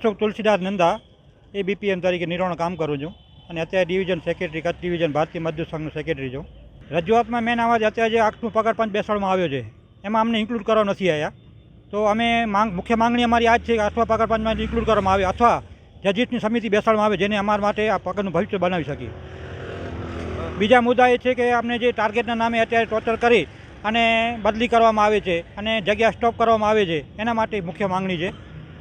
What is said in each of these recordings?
અશોક તુલસીદાસ નંદા એ બીપીએમ તરીકે નિર્વાણ કામ કરું છું. અને અત્યારે ડિવિઝન સેક્રેટરી કચ્છ ડિવિઝન ભારતીય મજદૂર સંઘનો સેક્રેટરી છું. રજૂઆતમાં મેન અવાજ અત્યારે જે આઠમું પગાર પંચ બેસાડવામાં આવ્યો છે, એમાં અમને ઇન્ક્લુડ કરવા નથી આવ્યા તો અમે માંગ, મુખ્ય માંગણી અમારી આ જ છે કે આઠમા પગાર પંચમાં ઇન્ક્લુડ કરવામાં આવે અથવા જજીસની સમિતિ બેસાડવામાં આવે જેને અમારા માટે આ પગારનું ભવિષ્ય બનાવી શકીએ. બીજા મુદ્દા એ છે કે અમને જે ટાર્ગેટના નામે અત્યારે ટોર્ચર કરી અને બદલી કરવામાં આવે છે અને જગ્યા સ્ટોપ કરવામાં આવે છે, એના માટે મુખ્ય માંગણી છે.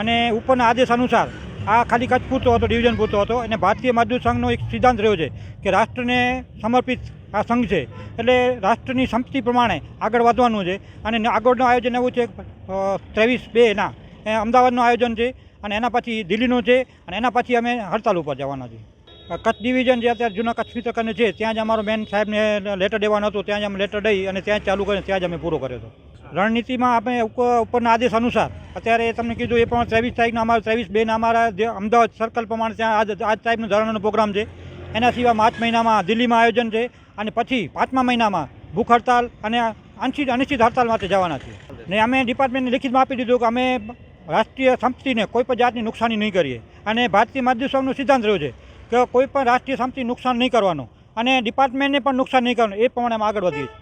અને ઉપરના આદેશ અનુસાર આ ખાલી કચ્છ પૂરતો હતો, ડિવિઝન પૂરતો હતો અને ભારતીય મજદૂર સંઘનો એક સિદ્ધાંત રહ્યો છે કે રાષ્ટ્રને સમર્પિત આ સંઘ છે. એટલે રાષ્ટ્રની સંપત્તિ પ્રમાણે આગળ વધવાનું છે અને આગળનું આયોજન એવું છે ત્રેવીસ બેના અમદાવાદનું આયોજન છે અને એના પછી દિલ્હીનું છે અને એના પછી અમે હડતાલ ઉપર જવાના છીએ. કચ્છ ડિવિઝન જે અત્યારે જૂના કચ્છ વિતરકને છે, ત્યાં જ અમારો મેન સાહેબને લેટર દેવાનો હતો, ત્યાં જ અમે લેટર દઈ અને ત્યાં જ ચાલુ કરીને ત્યાં જ અમે પૂરો કર્યો હતો. રણનીતિમાં આપણે ઉપર- ઉપરના આદેશ અનુસાર અત્યારે તમને કીધું એ પણ ત્રેવીસ તારીખના અમારા ત્રેવીસ બેન અમારા જે અમદાવાદ સર્કલ પ્રમાણે ત્યાં આજ આજ ટાઈપનો ધરણાનો પ્રોગ્રામ છે. એના સિવાય માર્ચ મહિનામાં દિલ્હીમાં આયોજન છે અને પછી પાંચમા મહિનામાં ભૂખ હડતાલ અને અનિશ્ચિત અનિશ્ચિત હડતાલ માટે જવાના છે. ને અમે ડિપાર્ટમેન્ટને લિખિતમાં આપી દીધું કે અમે રાષ્ટ્રીય સંપત્તિને કોઈ પણ જાતની નુકસાની નહીં કરીએ. અને ભારતીય મજદૂર સિદ્ધાંત રહ્યો છે કે કોઈ પણ રાષ્ટ્રીય સંપત્તિ નુકસાન નહીં કરવાનું અને ડિપાર્ટમેન્ટને પણ નુકસાન નહીં કરવાનું. એ પ્રમાણે અમે આગળ વધીએ છીએ.